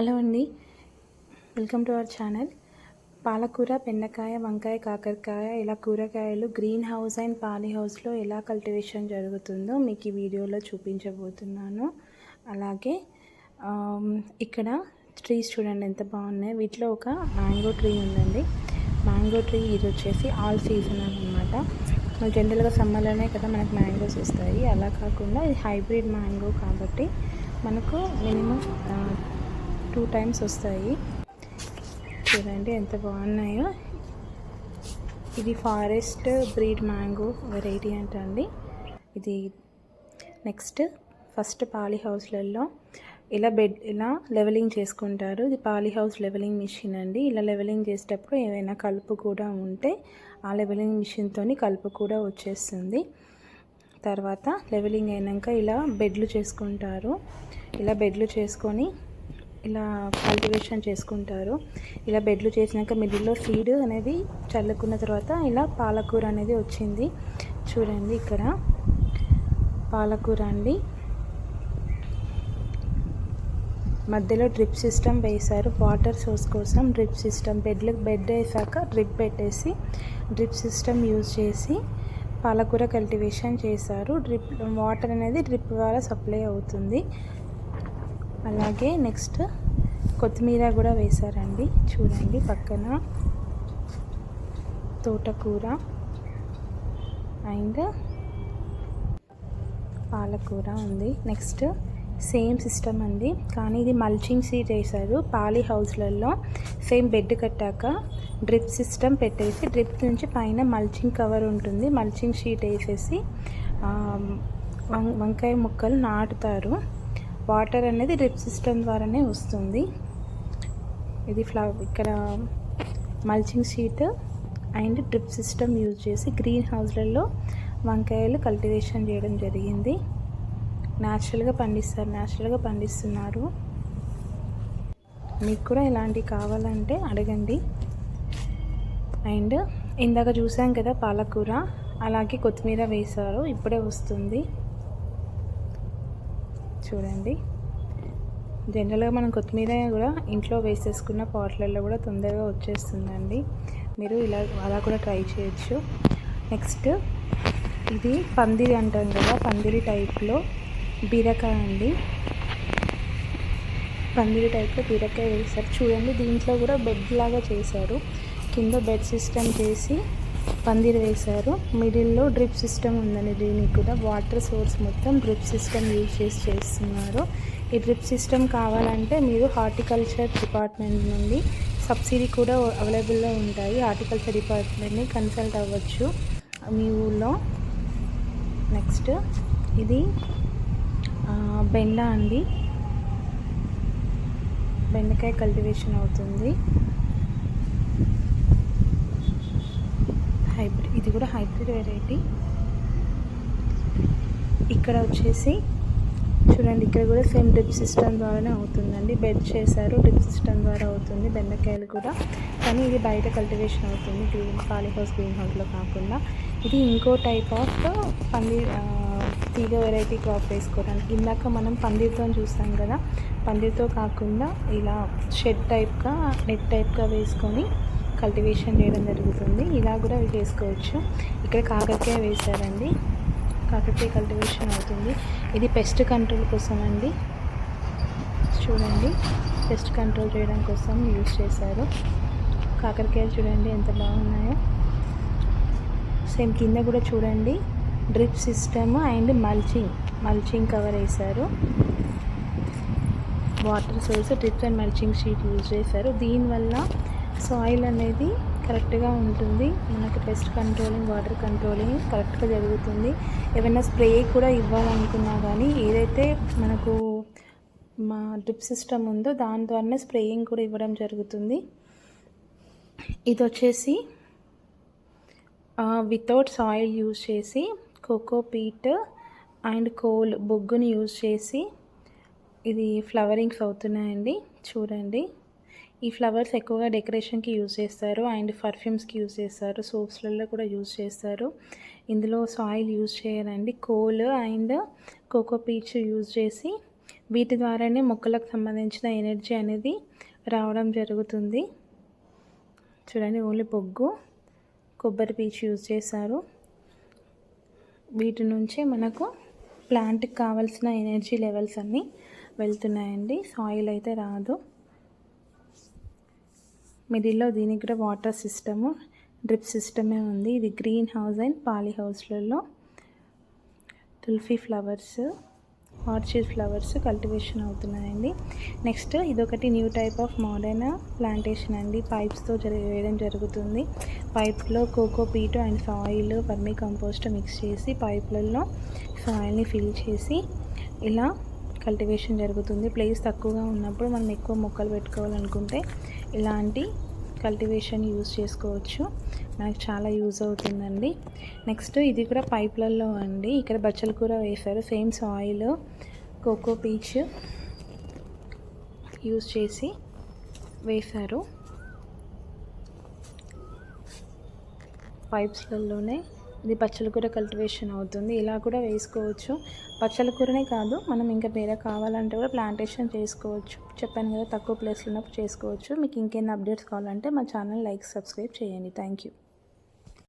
Hello అండి. Welcome to our channel. పాలకూర బెండకాయ వంకాయ కాకరకాయ ఇలా కూరగాయలు గ్రీన్ హౌస్ అండ్ పాలీ హౌస్లో ఎలా కల్టివేషన్ జరుగుతుందో మీకు ఈ వీడియోలో చూపించబోతున్నాను. అలాగే ఇక్కడ ట్రీస్ చూడండి ఎంత బాగున్నాయి. వీటిలో ఒక మ్యాంగో ట్రీ ఉందండి. మ్యాంగో ట్రీ ఇది వచ్చేసి ఆల్ సీజన్ అనమాట జనరల్గా సమ్మర్లోనే కదా మనకు మ్యాంగోస్ వస్తాయి. అలా కాకుండా ఇది హైబ్రిడ్ మ్యాంగో కాబట్టి మనకు మినిమం టూ టైమ్స్ వస్తాయి. చూడండి ఎంత బాగున్నాయో. ఇది ఫారెస్ట్ బ్రీడ్ మ్యాంగో వెరైటీ అంటండి. ఇది నెక్స్ట్ ఫస్ట్ పాలీ హౌస్లలో ఇలా బెడ్ ఇలా లెవెలింగ్ చేసుకుంటారు. ఇది పాలీ హౌస్ లెవెలింగ్ మిషన్ అండి. ఇలా లెవెలింగ్ చేసేటప్పుడు ఏమైనా కలుపు కూడా ఉంటే ఆ లెవెలింగ్ మిషన్తో కలుపు కూడా వచ్చేస్తుంది. తర్వాత లెవెలింగ్ అయినాక ఇలా బెడ్లు చేసుకుంటారు. ఇలా బెడ్లు చేసుకొని ఇలా కల్టివేషన్ చేసుకుంటారు. ఇలా బెడ్లు చేసినాక మిడిల్లో సీడ్ అనేది చల్లుకున్న తర్వాత ఇలా పాలకూర అనేది వచ్చింది. చూడండి ఇక్కడ. పాలకూర అండి. మధ్యలో డ్రిప్ సిస్టమ్ వేశారు. వాటర్ సోర్స్ కోసం డ్రిప్ సిస్టమ్. బెడ్లకు బెడ్ వేసాక డ్రిప్ పెట్టేసి డ్రిప్ సిస్టమ్ యూజ్ చేసి పాలకూర కల్టివేషన్ చేశారు. డ్రిప్ వాటర్ అనేది డ్రిప్ ద్వారా సప్లై అవుతుంది. అలాగే నెక్స్ట్ కొత్తిమీర కూడా వేశారండి. చూడండి పక్కన తోటకూర అండ్ పాలకూర ఉంది. నెక్స్ట్ సేమ్ సిస్టమ్ అండి. కానీ ఇది మల్చింగ్ సీట్ వేశారు. పాలీ హౌస్లలో సేమ్ బెడ్ కట్టాక డ్రిప్ సిస్టమ్ పెట్టేసి డ్రిప్ నుంచి పైన మల్చింగ్ కవర్ ఉంటుంది. మల్చింగ్ షీట్ వేసేసి వం- వంకాయ ముక్కలు నాటుతారు. వాటర్ అనేది డ్రిప్ సిస్టమ్ ద్వారానే వస్తుంది. ఇది ఫ్లవర్ ఇక్కడ mulching sheet and drip system use చేసి గ్రీన్ హౌస్లలో వంకాయలు కల్టివేషన్ చేయడం జరిగింది. న్యాచురల్గా పండిస్తారు న్యాచురల్గా పండిస్తున్నారు. మీకు కూడా ఇలాంటివి కావాలంటే అడగండి. అండ్ ఇందాక చూసాం కదా పాలకూర అలాగే కొత్తిమీర వేశారు ఇప్పుడే వస్తుంది. చూడండి. జనరల్గా మనం కొత్తిమీర కూడా ఇంట్లో వేసేసుకున్న పాట్లలో కూడా తొందరగా వచ్చేస్తుందండి. మీరు ఇలా అలా కూడా ట్రై చేయొచ్చు. నెక్స్ట్ ఇది పందిరి అంటాం కదా పందిరి టైప్లో బీరకాయ అండి. పందిరి టైప్లో బీరకాయ వేశారు. చూడండి దీంట్లో కూడా బెడ్ లాగా చేశారు. కింద బెడ్ సిస్టమ్ చేసి పందిరి వేశారు. మిడిల్లో డ్రిప్ సిస్టమ్ ఉందండి దీనికి కూడా వాటర్ సోర్స్ మొత్తం డ్రిప్ సిస్టమ్ యూజ్ చేసి చేస్తున్నారు. ఈ డ్రిప్ సిస్టమ్ కావాలంటే మీరు హార్టికల్చర్ డిపార్ట్మెంట్ నుండి సబ్సిడీ కూడా అవైలబుల్లో ఉంటాయి. హార్టికల్చర్ డిపార్ట్మెంట్ని కన్సల్ట్ అవ్వచ్చు. మీ ఊళ్ళో నెక్స్ట్ ఇది బెండ అండి. బెండకాయ కల్టివేషన్ అవుతుంది హైబ్రిడ్ ఇది కూడా హైబ్రిడ్ వెరైటీ. ఇక్కడ వచ్చేసి చూడండి ఇక్కడ కూడా సేమ్ డ్రిప్ సిస్టమ్ ద్వారానే అవుతుందండి. బెడ్ చేశారు డ్రిప్ సిస్టమ్ ద్వారా అవుతుంది బెండకాయలు కూడా. కానీ ఇది బయట కల్టివేషన్ అవుతుంది గ్రీన్ పాలీ హౌస్ గ్రీన్ హౌస్లో కాకుండా. ఇది ఇంకో టైప్ ఆఫ్ పన్నీర్ తీగ వెరైటీ క్రాప్ వేసుకోవడానికి. ఇందాక మనం పందిరితో చూస్తాం కదా పందిరితో కాకుండా ఇలా షెడ్ టైప్గా నెట్ టైప్గా వేసుకొని కల్టివేషన్ చేయడం జరుగుతుంది. ఇలా కూడా చేసుకోవచ్చు. ఇక్కడ కాకరకాయ వేశారండి. కాకరకాయ కల్టివేషన్ అవుతుంది. ఇది పెస్ట్ కంట్రోల్ కోసం అండి చూడండి. పెస్ట్ కంట్రోల్ చేయడం కోసం యూజ్ చేశారు. కాకరకాయలు చూడండి ఎంత బాగున్నాయో. సేమ్ కింద కూడా చూడండి. Drip system and mulching mulching cover వేశారు. Water source drip and mulching sheet use చేశారు. దీనివల్ల సాయిల్ అనేది కరెక్ట్గా ఉంటుంది. మనకి పెస్ట్ కంట్రోలింగ్ వాటర్ కంట్రోలింగ్ కరెక్ట్గా జరుగుతుంది. ఏమైనా స్ప్రే కూడా ఇవ్వాలనుకున్నా కానీ ఏదైతే మనకు మా డ్రిప్ సిస్టమ్ ఉందో దాని ద్వారానే స్ప్రేయింగ్ కూడా ఇవ్వడం జరుగుతుంది. ఇది వచ్చేసి వితౌట్ సాయిల్ యూజ్ చేసి కోకో పీట్ అండ్ కోల్ బొగ్గుని యూజ్ చేసి ఇది ఫ్లవరింగ్స్ అవుతున్నాయండి. చూడండి. ఈ ఫ్లవర్స్ ఎక్కువగా డెకరేషన్కి యూజ్ చేస్తారు. అండ్ పర్ఫ్యూమ్స్కి యూజ్ చేస్తారు. సోప్స్లలో కూడా యూజ్ చేస్తారు. ఇందులో సాయిల్ యూజ్ చేయరండి coal and coco peat use చేసి వీటి ద్వారానే మొక్కలకు సంబంధించిన ఎనర్జీ అనేది రావడం జరుగుతుంది. చూడండి ఓన్లీ బొగ్గు కొబ్బరి పీచు యూజ్ చేశారు. వీటి నుంచే మనకు ప్లాంట్కి కావాల్సిన ఎనర్జీ లెవెల్స్ అన్నీ వెళ్తున్నాయండి. సాయిల్ అయితే రాదు. మిడిల్లో దీనికి కూడా వాటర్ సిస్టము డ్రిప్ సిస్టమే ఉంది. ఇది green house and poly హౌస్లలో. Tulip flowers orchid flowers cultivation అవుతున్నాయండి. నెక్స్ట్ ఇదొకటి new type of modern plantation అండి. పైప్స్తో వేయడం జరుగుతుంది. పైప్లో coco peat and soil vermicompost mix చేసి పైప్లలో సాయిల్ని ఫిల్ చేసి ఇలా కల్టివేషన్ జరుగుతుంది. ప్లేస్ తక్కువగా ఉన్నప్పుడు మనం ఎక్కువ మొక్కలు పెట్టుకోవాలనుకుంటే ఇలాంటి కల్టివేషన్ యూజ్ చేసుకోవచ్చు. మనకు చాలా యూజ్ అవుతుందండి. నెక్స్ట్ ఇది కూడా పైప్లలో అండి. ఇక్కడ బచ్చల కూర వేశారు. Same soil coco peat use చేసి వేశారు. పైప్స్లలోనే ఇది పచ్చల కూర కల్టివేషన్ అవుతుంది. ఇలా కూడా వేసుకోవచ్చు. పచ్చల కూరనే కాదు మనం ఇంకా వేరే కావాలంటే కూడా ప్లాంటేషన్ చేసుకోవచ్చు. చెప్పాను కదా తక్కువ ప్లేస్లో ఉన్నప్పుడు చేసుకోవచ్చు. మీకు ఇంకేమైనా అప్డేట్స్ కావాలంటే మా ఛానల్ లైక్ సబ్స్క్రైబ్ చేయండి. Thank you